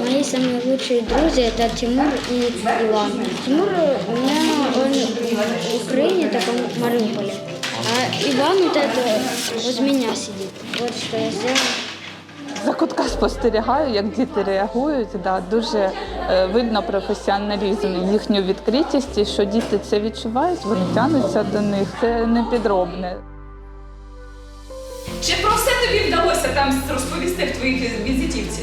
Мои самые лучшие друзья это Тимур и Иван. Тимур у меня он в Украине, так он в Мариуполе. А Иван вот это возле меня сидит. Вот что я сделал. За кутка спостерігаю, як діти реагують. Да, дуже е, видно професіоналізм, їхню відкритість, і що діти це відчувають, вони тянуться до них. Це не підробне. Чи про все тобі вдалося там розповісти в твоїй візитівці?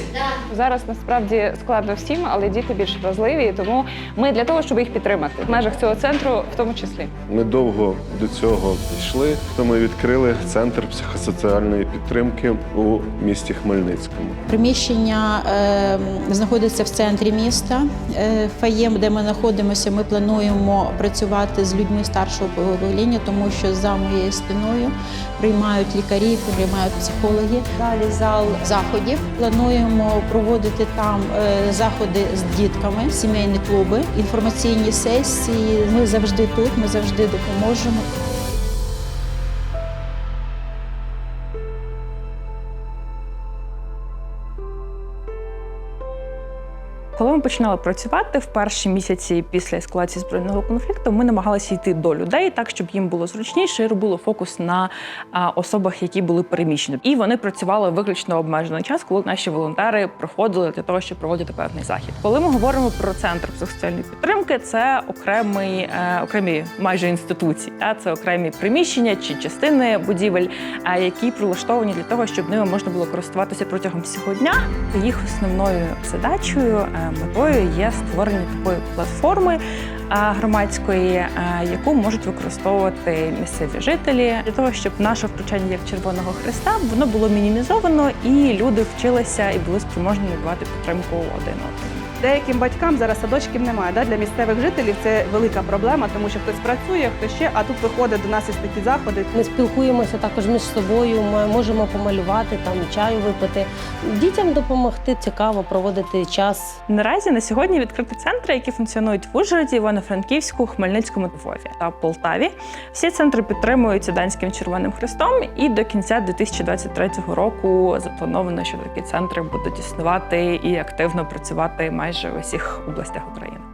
Зараз насправді складно всім, але діти більш вразливі, тому ми для того, щоб їх підтримати в межах цього центру, в тому числі. Ми довго до цього йшли, то ми відкрили центр психосоціальної підтримки у місті Хмельницькому. Приміщення е, знаходиться в центрі міста. Е, фаєм, де ми знаходимося, ми плануємо працювати з людьми старшого покоління, тому що за моєю спиною приймають лікарі, приймають психологи. Далі зал заходів. Плануємо проводити там е, заходи з дітками, сімейні клуби, інформаційні сесії. Ми завжди тут, ми завжди допоможемо. Коли ми починали працювати в перші місяці після ескалації збройного конфлікту, ми намагалися йти до людей так, щоб їм було зручніше і робили фокус на особах, які були переміщені. І вони працювали виключно обмежений час, коли наші волонтери проходили для того, щоб проводити певний захід. Коли ми говоримо про центр психосоціальної підтримки, це окремий е, окремі майже інституції. Та це окремі приміщення чи частини будівель, які прилаштовані для того, щоб ними можна було користуватися протягом всього дня. Їх основною задачею, е, метою є створення такої платформи громадської, яку можуть використовувати місцеві жителі для того, щоб наше втручання як Червоного Христа воно було мінімізовано і люди вчилися і були спроможні надавати підтримку один одному. Деяким батькам зараз садочків немає. Да? Для місцевих жителів це велика проблема, тому що хтось працює, хтось ще, а тут виходить до нас із такі заходи. Ми спілкуємося також між собою. Ми можемо помалювати там чаю випити. Дітям допомогти цікаво проводити час. Наразі на сьогодні відкриті центри, які функціонують в Ужгороді, Івано-Франківську, Хмельницькому, Львові та Полтаві. Всі центри підтримуються Данським Червоним Хрестом, і до кінця 2023 року заплановано, що такі центри будуть існувати і активно працювати майже в усіх областях України.